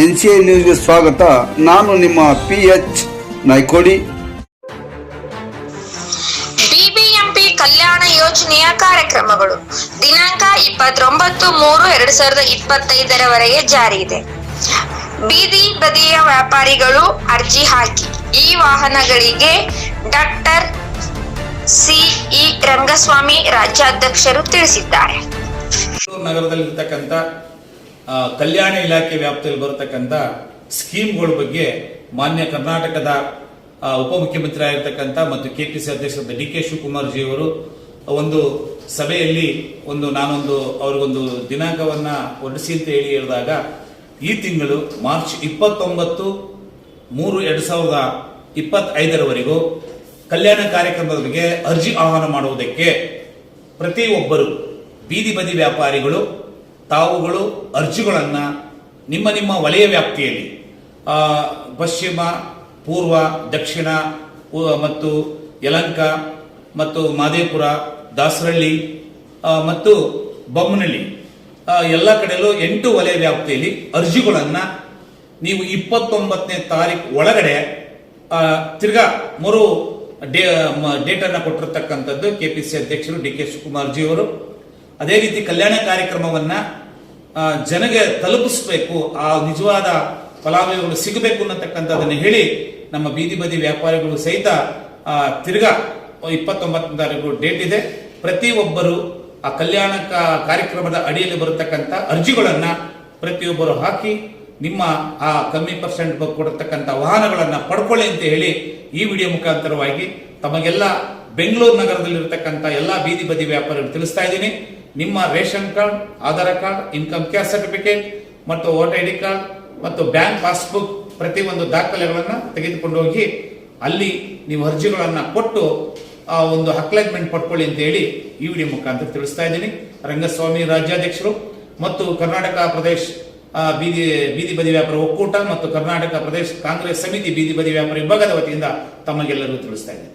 N C I ನ್ಯೂಸ್ಗೆ ಸ್ವಾಗತ. ನಾನು ನಿಮ್ಮ ಪಿ ಎಚ್ ನಾಯ್ಕೋಡಿ. ಬಿಬಿಎಂಪಿ ಕಲ್ಯಾಣ ಯೋಜನೆಯ ಕಾರ್ಯಕ್ರಮಗಳು. ದಿನಾಂಕ ಇಪ್ಪತ್ತೊಂಬತ್ತು ಮೂರು ಎರಡ್ ಸಾವಿರದ ಇಪ್ಪತ್ತೈದರವರೆಗೆ ಜಾರಿ ಇದೆ. ಬೀದಿ ಬದಿಯ ವ್ಯಾಪಾರಿಗಳು ಅರ್ಜಿ ಹಾಕಿ. ಈ ವಾಹನಗಳಿಗೆ ಡಾಕ್ಟರ್ ಸಿಇ ರಂಗಸ್ವಾಮಿ ರಾಜ್ಯಾಧ್ಯಕ್ಷರು ತಿಳಿಸಿದ್ದಾರೆ. ನಗರದಲ್ಲಿರ್ತಕ್ಕಂಥ ಕಲ್ಯಾಣ ಇಲಾಖೆ ವ್ಯಾಪ್ತಿಯಲ್ಲಿ ಬರತಕ್ಕಂಥ ಸ್ಕೀಮ್ಗಳ ಬಗ್ಗೆ ಮಾನ್ಯ ಕರ್ನಾಟಕದ ಉಪಮುಖ್ಯಮಂತ್ರಿ ಆಗಿರ್ತಕ್ಕಂಥ ಮತ್ತು ಕೆಪಿಸಿ ಅಧ್ಯಕ್ಷರಾದ ಡಿ ಕೆ ಶಿವಕುಮಾರ್ ಜಿ ಅವರು ಒಂದು ಸಭೆಯಲ್ಲಿ ಒಂದು ನಾನೊಂದು ಅವ್ರಿಗೊಂದು ದಿನಾಂಕವನ್ನ ಹೊರಡಿಸಿ ಅಂತ ಹೇಳಿ ಹೇಳಿದಾಗ ಈ ತಿಂಗಳು ಮಾರ್ಚ್ ಇಪ್ಪತ್ತೊಂಬತ್ತು ಮೂರು ಎರಡು ಸಾವಿರದ ಇಪ್ಪತ್ತೈದರವರೆಗೂ ಕಲ್ಯಾಣ ಕಾರ್ಯಕ್ರಮದ ಬಗ್ಗೆ ಅರ್ಜಿ ಆಹ್ವಾನ ಮಾಡುವುದಕ್ಕೆ ಪ್ರತಿಯೊಬ್ಬರು ಬೀದಿ ಬದಿ ವ್ಯಾಪಾರಿಗಳು ತಾವುಗಳು ಅರ್ಜಿಗಳನ್ನು ನಿಮ್ಮ ನಿಮ್ಮ ವಲಯ ವ್ಯಾಪ್ತಿಯಲ್ಲಿ ಪಶ್ಚಿಮ, ಪೂರ್ವ, ದಕ್ಷಿಣ ಮತ್ತು ಯಲಂಕ, ಮತ್ತು ಮಾದೇಪುರ, ದಾಸರಳ್ಳಿ ಮತ್ತು ಬೊಮ್ಮನಹಳ್ಳಿ ಎಲ್ಲ ಕಡೆಯಲ್ಲೂ ಎಂಟು ವಲಯ ವ್ಯಾಪ್ತಿಯಲ್ಲಿ ಅರ್ಜಿಗಳನ್ನು ನೀವು ಇಪ್ಪತ್ತೊಂಬತ್ತನೇ ತಾರೀಕು ಒಳಗಡೆ ತಿರ್ಗಾ ಮರು ಡೇ ಡೇಟನ್ನು ಕೊಟ್ಟಿರ್ತಕ್ಕಂಥದ್ದು ಕೆ ಪಿ ಸಿ ಅಧ್ಯಕ್ಷರು ಡಿ ಕೆ ಶಿವಕುಮಾರ್ ಜಿ ಅವರು ಅದೇ ರೀತಿ ಕಲ್ಯಾಣ ಕಾರ್ಯಕ್ರಮವನ್ನ ಜನಗೆ ತಲುಪಿಸಬೇಕು, ಆ ನಿಜವಾದ ಫಲಾನುಭವಿಗಳು ಸಿಗಬೇಕು ಅನ್ನತಕ್ಕಂಥದ್ದನ್ನು ಹೇಳಿ ನಮ್ಮ ಬೀದಿ ಬದಿ ವ್ಯಾಪಾರಿಗಳು ಸಹಿತ ತಿರ್ಗಾ ಇಪ್ಪತ್ತೊಂಬತ್ತನೇ ತಾರೀಕು ಡೇಟ್ ಇದೆ. ಪ್ರತಿಯೊಬ್ಬರು ಆ ಕಲ್ಯಾಣ ಕಾರ್ಯಕ್ರಮದ ಅಡಿಯಲ್ಲಿ ಬರತಕ್ಕಂಥ ಅರ್ಜಿಗಳನ್ನ ಪ್ರತಿಯೊಬ್ಬರು ಹಾಕಿ, ನಿಮ್ಮ ಆ ಕಮ್ಮಿ ಪರ್ಸೆಂಟ್ ಕೊಡತಕ್ಕಂಥ ವಾಹನಗಳನ್ನ ಪಡ್ಕೊಳ್ಳಿ ಅಂತ ಹೇಳಿ ಈ ವಿಡಿಯೋ ಮುಖಾಂತರವಾಗಿ ತಮಗೆಲ್ಲ ಬೆಂಗಳೂರು ನಗರದಲ್ಲಿರ್ತಕ್ಕಂಥ ಎಲ್ಲ ಬೀದಿ ಬದಿ ವ್ಯಾಪಾರಿಗಳು ತಿಳಿಸ್ತಾ ಇದ್ದೀನಿ. ನಿಮ್ಮ ration card, Aadhaar card, income caste certificate ಮತ್ತು ವೋಟರ್ ಐ ಡಿ ಕಾರ್ಡ್ ಮತ್ತು ಬ್ಯಾಂಕ್ ಪಾಸ್ಬುಕ್ ಪ್ರತಿಯೊಂದು ದಾಖಲೆಗಳನ್ನ ತೆಗೆದುಕೊಂಡು ಹೋಗಿ ಅಲ್ಲಿ ನೀವು ಅರ್ಜಿಗಳನ್ನ ಕೊಟ್ಟು ಆ ಒಂದು ಅಕ್ಲೈನ್ಮೆಂಟ್ ಪಡ್ಕೊಳ್ಳಿ ಅಂತ ಹೇಳಿ ಈ ವಿಡಿಯೋ ಮುಖಾಂತರ ತಿಳಿಸ್ತಾ ಇದ್ದೀನಿ. ರಂಗಸ್ವಾಮಿ ರಾಜ್ಯಾಧ್ಯಕ್ಷರು ಮತ್ತು ಕರ್ನಾಟಕ ಪ್ರದೇಶ ಬೀದಿ ಬೀದಿ ಬದಿ ವ್ಯಾಪಾರ ಒಕ್ಕೂಟ ಮತ್ತು ಕರ್ನಾಟಕ ಪ್ರದೇಶ ಕಾಂಗ್ರೆಸ್ ಸಮಿತಿ ಬೀದಿ ಬದಿ ವ್ಯಾಪಾರ ವಿಭಾಗದ ವತಿಯಿಂದ ತಮಗೆಲ್ಲರಿಗೂ ತಿಳಿಸ್ತಾ ಇದ್ದೀನಿ.